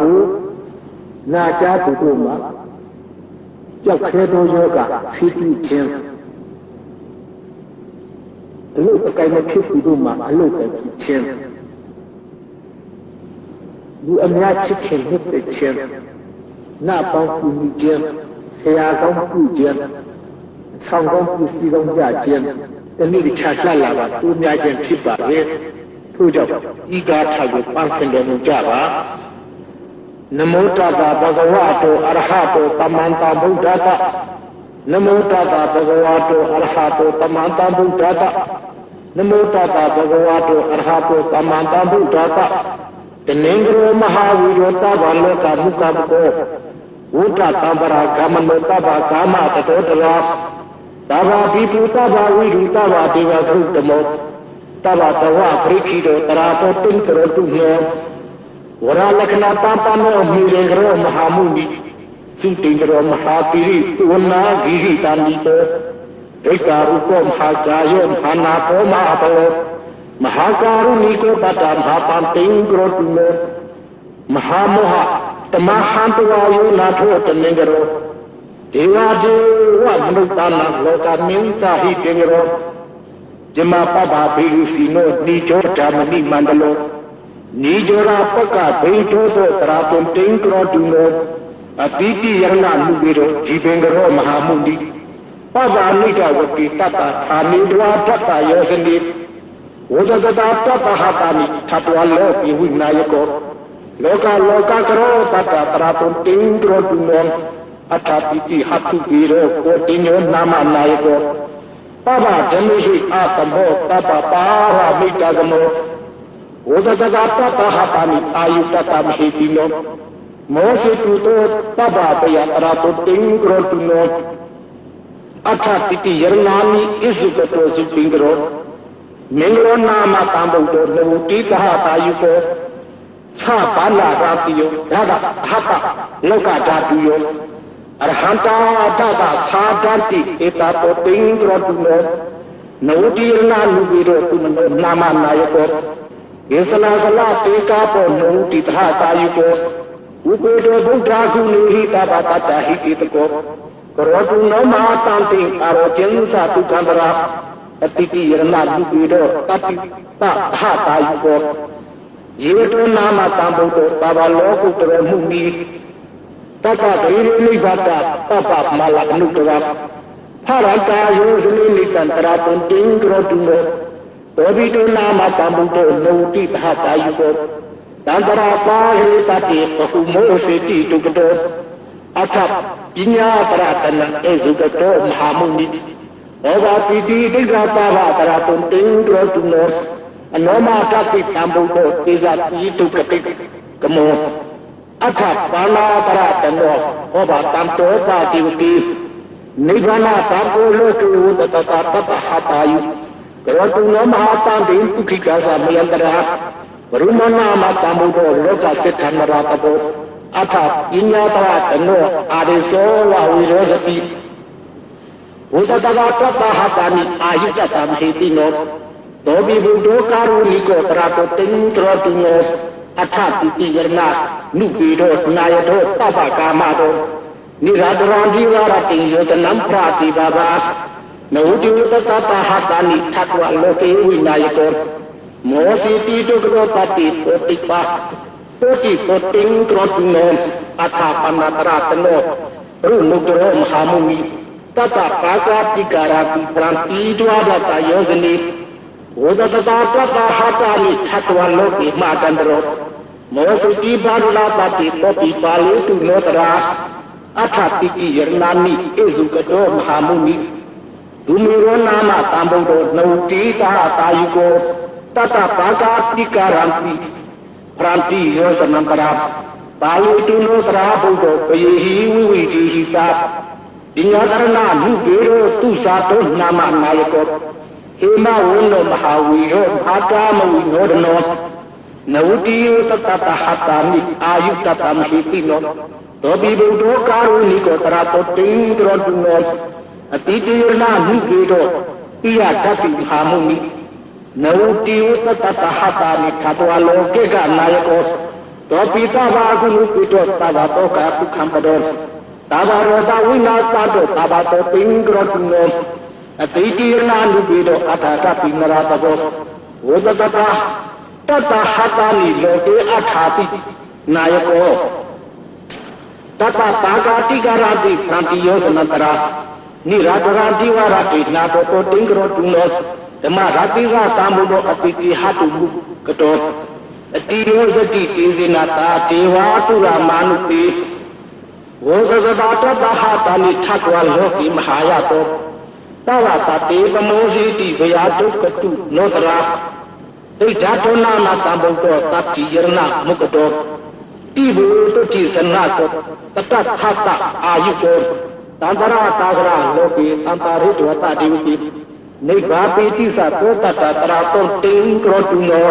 ကိုနာကြားသူတို့မှာကြောက်ခဲသောယောဂဖိတိခြင်းအလုတ်အကိုင်မဖြစ်သူတို့မှာအလုတ်ပဲဖြစ်ခြင်းလူအများချစ်ခင်နှစ်သက်ခြင်းနာပေါင်းကူညီခြင်းဆရာကောင်းပြုခြင်းဆောင်ကောင်းပြုစီကောင်းကြခြင်းတနည်းချလှလာပါသူများခြင်းဖြစ်ပါလေထို့ကြောင့်ဤကားထာကိုပန်းစင်တော်မူကြပါ နမောတတဘဂဝတောအရဟတောသမ္မန္တဗုဒ္ဓတနမောတတဘဂဝတောအရဟတောသမ္မန္တဗုဒ္ဓတနမောတတဘဂဝတောအရဟတောသမ္မန္တဗုဒ္ဓတတနင်္ဂရောမဟာဝီရောတဘာလောကမုကပကောဝုဒ္ဓတံပရာကာမနောတဘာကာမတတောတရာတဘာဘိပုတဘာဝိရုတဘာဒေဝသုတမောတဘာတဝပရိခိတောတရာတောတိံကရောတုနော ဝရလက္ခဏတပနောမိရေကရောမဟာမုနိသုတိံကရောမဟာပိရိဝနာဂိဟိတာနိတောဒိဋ္ဌာရုပောမဟာကာယောမဟာနာပောမဟာပောမဟာကာရုဏိကောပတ္တမဟာပန္တိံကရောတုနောမဟာမောဟတမဟံတဝါယောနာထောတနင်္ဂရောဒေဝဒေဝမနုဿာနလောကမင်းသာဟိတေရောဇမပပဘေရုစီနောနိကျောဓမ္မနိမန္တလော နိကျောရာပက္ကဘိထောသောတရာတုံတိံကရောတုနောအတိတိယရဏလူပေရောဒီပင်ကရောမဟာမုန်တိပပနိကဝတိတတ္တအာနိဒဝတတ္တယောစနိဝဒတတာတတ္တဟတာနိသတ္တဝလောပိဝိနာယကောလောကလောကကရောတတ္တပရာတုံတိံကရောတုနောအထာပိတိဟတုပိရောကိုတိညောနာမနာယကောပပဓမေဟိအာသမောပပပါရမိတကမော ဝဒတကတတဟတာနိအာယုတတမဟိတိနောမောစေတုတောပပပယပရာတုတိံကရောတုနောအထာပိတိယရဏာနိဣစု ဒ္ဓောလောတိတဟတာယုကောသဘာလာရာတိယောဒါဒဟတလောကဓာတုယောအရဟံတာတတသာဒတိဧတတောတိင်္ဂရတုနောနောတိရဏလူဝိရောတုနောနာမနာယကောယေသနာသလတေကာပောနောတိတဟတာယုကောဥပေတောဗုဒ္ဓဂုဏိဟိတဘာတတဟိတိတကောကရောတုနောမဟာတံတိအာရောကျင်းသတုကံတရာအတိတိယရဏလူဝိရောတတိတဟတာယုကောယေတောနာမတံဗုဒ္ဓဘာဝလောကုတ္တရမှုနိတတ္တဂိရိနိဗ္ဗတပပမလအနုတရဖရတာယောဇနိနိတံတရာတုံတင်ကရောတုနော သောဘိတုနာမတံဗုဒ္ဓလောတိသဟတာယုကောတန္တရာပါဟိတတိပဟုမောစေတိတုကတောအထပညာပရတနဧဇုကတောမဟာမုနိဩဘာတိတိဒိဋ္ဌပါဝတရာတုံတင်ကရောတုနောအနောမတတိတံဗုဒ္ဓသေဇတိတုကတိကမောအထပါဏာပရတနောဟောဘာတံတောတာတိဝတိနိဗ္ဗာန်သံဃောလောကေဝတတတတပဟတာယု ကောတုနောမဟာတံတိပုခိကာသမယန္တရာဝရုမနာမတံဘုဒ္ဓလောကစိတ္ထနရတဘောအထပညာတရတနောအာရိသောဝဝိရောစတိဝတတတတပဟတာနိအာယုတတမဟိတိနောသောဘိဗုဒ္ဓကာရုဏိကောတရာတောတိံတရတုနောအထပိတိယရဏနုပေတောနာယတောပပကာမတောနိရာတရံဒီဝရတိယောတနံပရာတိဘာဘာ နောတိဝတတတဟတာနိသတ္တဝလောကေဝိနာယတောမောစီတိတုကရောပတိပေတိပါတောတိပတိံကရောတုနောအထာပနတရတနောရုမုတရောမဟာမုမိတတပါကာတိကာရာတိပရံတိဒဝဒတယောဇနိဝဒတတာတတဟတာနိသတ္တဝလောကေမာတန္တရောမောစုတိပါရလာပတိတောပိပါလေတုနောတရာအထပိတိယရဏာနိဧဇုကတောမဟာမုနိ ဒုမေရောနာမတံဗုဒ္ဓနှုတ်တိတာတာယုကောတတပါကာတိကာရံတိပရံတိယောသနံပရာပါဠိတုနောသရာဗုဒ္ဓပယေဟိဝိဝိတိဟိသာပညာကရဏလူပေရောသူစာတောနာမနာယကောဟေမဝုနောမဟာဝီရောဘာတာမဝိနောဒနောနဝတိယသတ္တဟတာမိအာယုတတမဟိတိနောသောပိဗုဒ္ဓကာရုဏိကောတရာတောတိံကရောတုနော အတိတေရဏမိကေတောပိယတတိဟာမုနိနဝတိယသတ္တဟတာမိသတ္တဝလောကေကနာယကောသတောပိသဘာကုလူပိတောသဘာတောကာပုခံပဒောသဘာရောသဝိနာသတောသဘာတောပိင်္ဂရောတုနောအတိတိရဏလူပိတောအထာတပိနရတဘောဝဒတတာတတဟတာနိလောကေအထာတိနာယကောတတပါကာတိကာရတိသံတိယောဇနတရာ နိရာတရာတိဝရတိနာတောတောတိင်္ဂရောတုနောဓမ္မရာတိကသံဘုဒ္ဓအပိတိဟတုမုကတောအတိယောယတိတေဇိနာတာဒေဝတုရမာနုပိဝေသကတာတတဟတာနိထကွာလောကိမဟာယတောတဝတတေပမောဇိတိဗယာဒုက္ကတုနောတရာဒိဋ္ဌတောနာနာတံဘုဒ္ဓတတ္တိယရဏမုကတောတိဘူတုတိသနာတောတတထတအာယုကော တန္တရာသာဂရလောကေအံပါရိတဝတတိဝတိနိဗ္ဗာပိတိသသောတတတရာတောတိင်္ကရောတုနော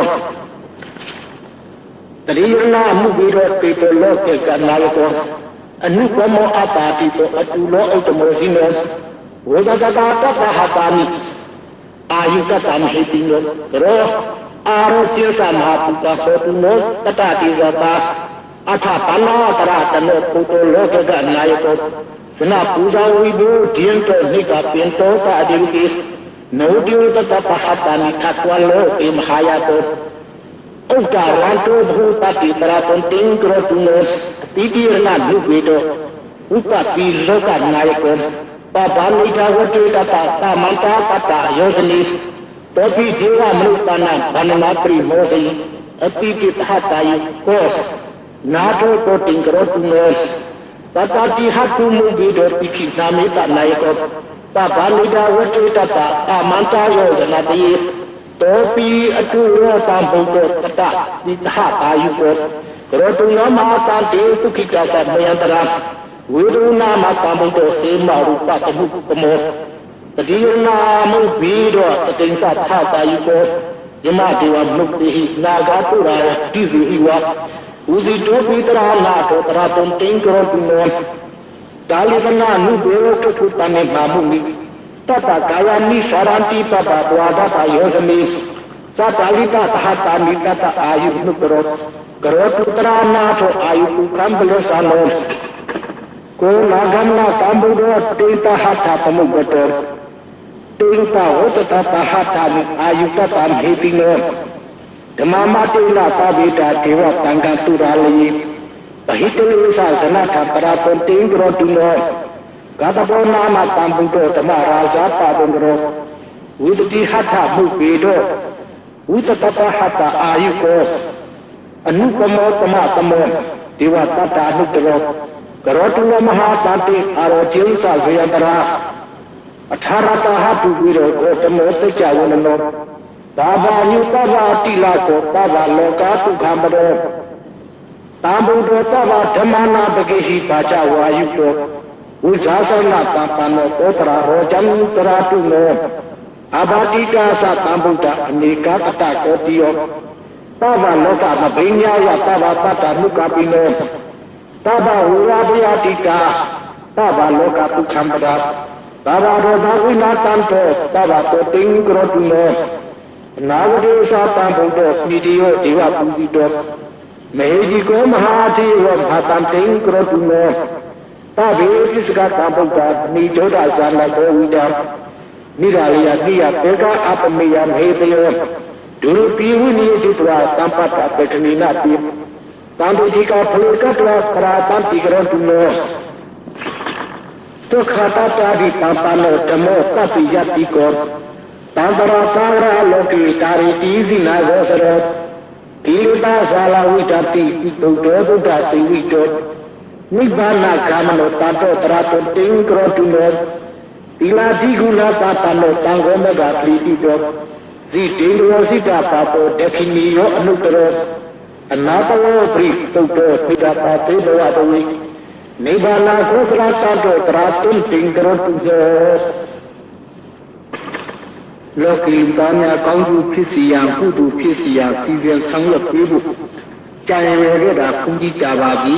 တရိယနာမှုဘိရောပေတလောကေကနာယကောအနုကမောအတာတိတောအတုလောဥတ္တမောဇိနောဝေဒတတာတတဟတာနိအာယုကတံဟိတိနောရောအာရောจิตသမဟာပုတ္တသောတုနောတတတိဇတာအထပနာတရတနောပုတ္တလောကကနာယကော သနပူဇာဝိဘုဒိယံတောနိကပင်တောကအဒီဝကိနောတိယတတပဟတာနိထကွာလောကေမဟာယတောဥဒ္ဒါရံတောဘူ သမန္တာပတ္တယောဇနိတောပိဒေဝမနုတနာဗန္နနာပရိမောဇိအပိတိသဟတာယကောနာထောတောတင်္ကရတုနောတတတိဟတုမုဂေတောပိခိနာမေတနာယကောပပနိထာဝတေတတသမန္တာယောဇနတိတောပိအတုရောတံဘုဒ္ဓတတတိသဟတာယကောကရောတုနောမဟာတံတေတုခိတသမယန္တရာဝေဒုနာမတံဘုဒ္ဓဟေမရူပတမှုပမောတတိယနာမုဘီတော့တတိန်သထတာယကောယမဒေဝမုတ်တိဟိနာဂတုရာတိဇိဟိဝ ဥဇိတောပိတရာနာတောတရာတုံတိန်ကရောတုနောဒါလိကနာနုဘေဝကထုတမေမာမုနိတတကာယနိသရန္တိပပဘဝဒတာယောဇမိသ ဓတေတဟထပမုကတောတေတဝတ္တတဟတာမိအာယုတတံဟေတိနောဓမ္မမတေနသဗေတာဒေဝတံကတုရာလိပဟိတလိသဇနထပရာပတေင်္ဂရောတုနောဂတဘောနာမတံဘုဒ္ဓဓမ္မရာဇာပါဒံကရောဝိတတိဟထမှုပေတောဝိတတတဟတာအာယုကောအနုပမောတမတမောဒေဝတတ္တာနုတရောကရောတုလမဟာတတိအာရောจิงစဇေယတရာအထာရတဟတုပြီးတော့ကိုတမောတကြဝနနော သာဘာညုတဘာတိလာကိုသဘာလောကတုခံပရောတံဘုဒ္ဓသဘာဓမ္မနာပကိဟိပါချဝါယုတောဝိဇာသနာတံပန္နောသောတရာဟောဇံတရာတုနောအဘာတိကာသတံဗုဒ္ဓအနေကတတကောတိယောသဘာလောကမဘိညာယသဘာတတမုကပိနောသဗ္ဗဝိရာပယတိကာသဗ္ဗလောကပုခံပဒါသဗ္ဗရောဓဝိနာတံတောသဗ္ဗတောတိင်္ဂရောတု နောနာဝတိသာတံဘုဒ္ဓမိတိယောဒေဝပုဇိတောမေဟိကောမဟာတိဝမဟာတံတိင်္ဂရောတုနောသဗ္ဗေပစ္စကတံဘုဒ္ဓမိဒုဒ္ဒဇာနကောဝိတံနိရာလယတိယပေကအပမေယမေတယောဒုပိဝိနိယတိတဝသံပတ္တပတ္ထနိနာတိတန်တုတိကဖလုကတဝခရာတံတိကရောတုနောဒုက္ခတတာဒီပပနောဓမ္မောတပိယတိကော တံတရာသာရလောကိတာရိတိဇိနာရောစရောဒီလတာဇာလဝိတတိဒုဒ္ဓဗုဒ္ဓသိဝိတောနိဗ္ဗာနကာမနောတတောတရာတုတိင်ကရောတုနောသီလာတိကုလပပနောတံဃောမကပရိတိတောဇိတေန္ဒရောစိတပါပောဒခိနီယောအနုတရောအနာတဝပရိတုတ်တောပိတာပါသေဘဝတဝိနိဗ္ဗာနကုသလသတ္တောတရာတုတင်ကရောတုဇော လောကီသားများကောင်းကျိုးဖြစ်စီရန်ကုသိုလ်ဖြစ်စီရန်စီစဉ်ဆောင်ရွက်ပေးဖို့ကြံရရခဲ့တာဘုန်းကြီးကြပါပြီ